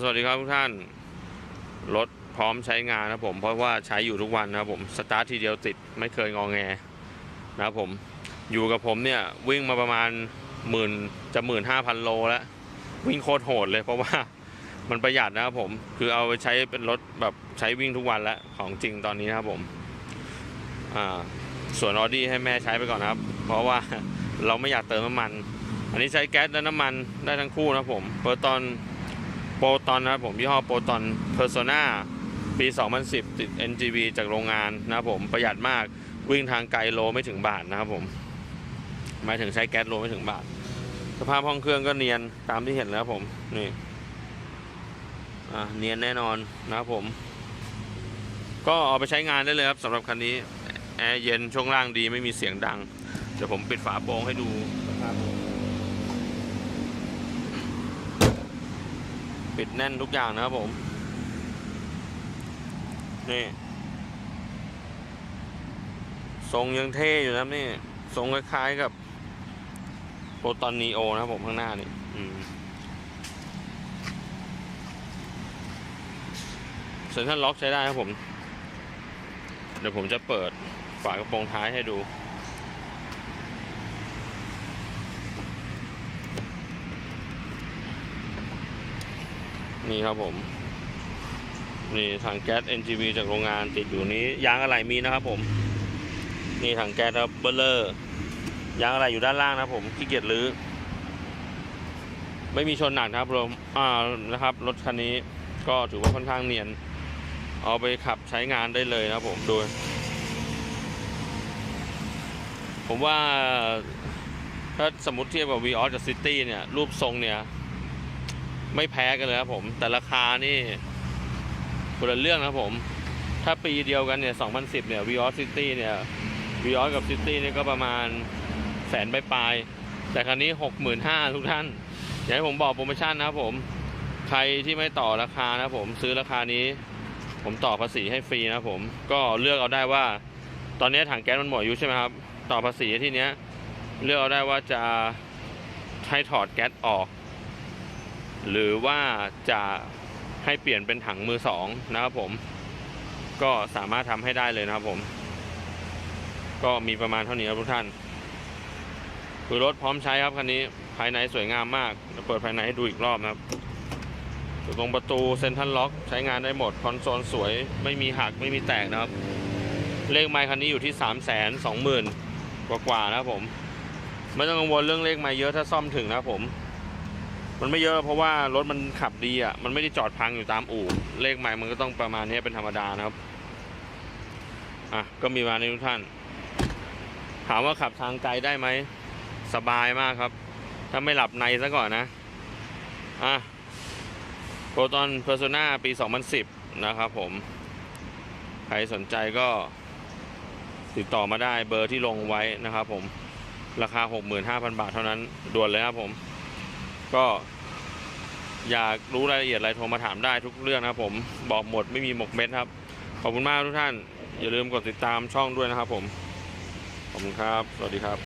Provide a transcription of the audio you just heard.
สวัสดีครับทุกท่าน รถพร้อมใช้งานนะผม เพราะว่าใช้อยู่ทุกวันนะผมสตาร์ททีเดียวติดไม่เคยงอแงนะผมอยู่กับผมเนี่ยวิ่งมาประมาณหมื่นจะหมื่นห้าพันโลแล้ว วิ่งโคตรโหดเลยเพราะว่ามันประหยัดนะครับผม คือเอาไปใช้เป็นรถแบบใช้วิ่งทุกวันแล้วของจริงตอนนี้นะครับผมอ่าส่วนออดี้ให้แม่ใช้ไปก่อนนะครับ เพราะว่าเราไม่อยากเติมน้ำมัน อันนี้ใช้แก๊สและน้ำมันได้ทั้งคู่นะผมเปอร์ตอน โปรตอนนะครับผมยี่ห้อโปรตอนเพอร์โซนาปี 2010 ติด NGV จากโรงงานนะครับผมประหยัดมากวิ่งทางไกลโลไม่ถึงบาทนะครับผมหมายถึงใช้แก๊สโลไม่ถึงบาท สภาพห้องเครื่องก็เนียนตามที่เห็นแล้วผมนี่อ่าเนียนแน่นอนนะครับผม ก็เอาไปใช้งานได้เลยครับสำหรับคันนี้แอร์เย็นช่วงล่างดีไม่มีเสียงดัง เดี๋ยวผมปิดฝาโปรงให้ดูนะครั ปิดแน่นทุกอย่างนะครับผม นี่ ทรงยังเท่อยู่นะนี่ ทรงคล้ายๆกับโปรตอนนีโอนะครับผมข้างหน้านี่อืมเซ็นทรัลล็อกใช้ได้ครับผม เดี๋ยวผมจะเปิดฝากระโปรงท้ายให้ดู นี่ครับผม นี่ถังแก๊ส NGV จากโรงงานติดอยู่นี้ ยางอะไหล่มีนะครับผม นี่ถังแก๊สครับเบลเลอร์ยางอะไหล่อยู่ด้านล่างนะผมขี้เกียจรื้อไม่มีชนหนักนะครับรวมอ่านะครับ รถคันนี้ก็ถือว่าค่อนข้างเนียน เอาไปขับใช้งานได้เลยนะผมโดย ผมว่าถ้าสมมติเทียบกับ v ีออสกับซิตี้เนี่ย รูปทรงเนี่ย ไม่แพ้กันเลยครับผม แต่ราคานี่คนละเรื่องนะครับผม ถ้าปีเดียวกันเนี่ย 2010 เนี่ย v ีออสซิตี้เนี่ย v ีออสกับซิตี้เนี่ยก็ประมาณแสนปลายๆแต่คันนี้ 65,000 ทุกท่าน อยากให้ผมบอกโปรโมชั่นนะครับผม ใครที่ไม่ต่อราคานะครับผมซื้อราคานี้ ผมต่อภาษีให้ฟรีนะครับผม ก็เลือกเอาได้ว่า ตอนนี้ถังแก๊สมันหมดอายุใช่ไหมครับ ต่อภาษีที่เนี้ย เลือกเอาได้ว่าจะให้ถอดแก๊สออก หรือว่าจะให้เปลี่ยนเป็นถังมือสองนะครับผม ก็สามารถทำให้ได้เลยนะครับผม ก็มีประมาณเท่านี้ครับทุกท่าน คือรถพร้อมใช้ครับคันนี้ภายในสวยงามมากเดี๋ยวเปิดภายในให้ดูอีกรอบนะครับอยู่ตรงประตูเซ็นทรัลล็อกใช้งานได้หมด คอนโซลสวยไม่มีหักไม่มีแตกนะครับ เลขไมค์คันนี้อยู่ที่ 3 2 0 0 0 0 กว่าๆนะครับผม ไม่ต้องกังวลเรื่องเลขไมค์เยอะถ้าซ่อมถึงนะครับผม มันไม่เยอะเพราะว่ารถมันขับดีอะ มันไม่ได้จอดพังอยู่ตามอู่ เลขไมค์มันก็ต้องประมาณนี้เป็นธรรมดานะครับ อะ ก็มีมาในทุกท่าน ถามว่าขับทางไกลได้ไหม สบายมากครับ ถ้าไม่หลับในซะก่อนนะ อะโปรตอนเพอร์โซนาปี 2010 นะครับผม ใครสนใจก็ติดต่อมาได้เบอร์ที่ลงไว้นะครับผม ราคา 65,000 บาทเท่านั้น ด่วนเลยครับผม ก็อยากรู้รายละเอียดอะไรโทรมาถามได้ทุกเรื่องนะครับผมบอกหมดไม่มีหมกเม็ดครับ ขอบคุณมากทุกท่าน อย่าลืมกดติดตามช่องด้วยนะครับผม ขอบคุณครับ สวัสดีครับ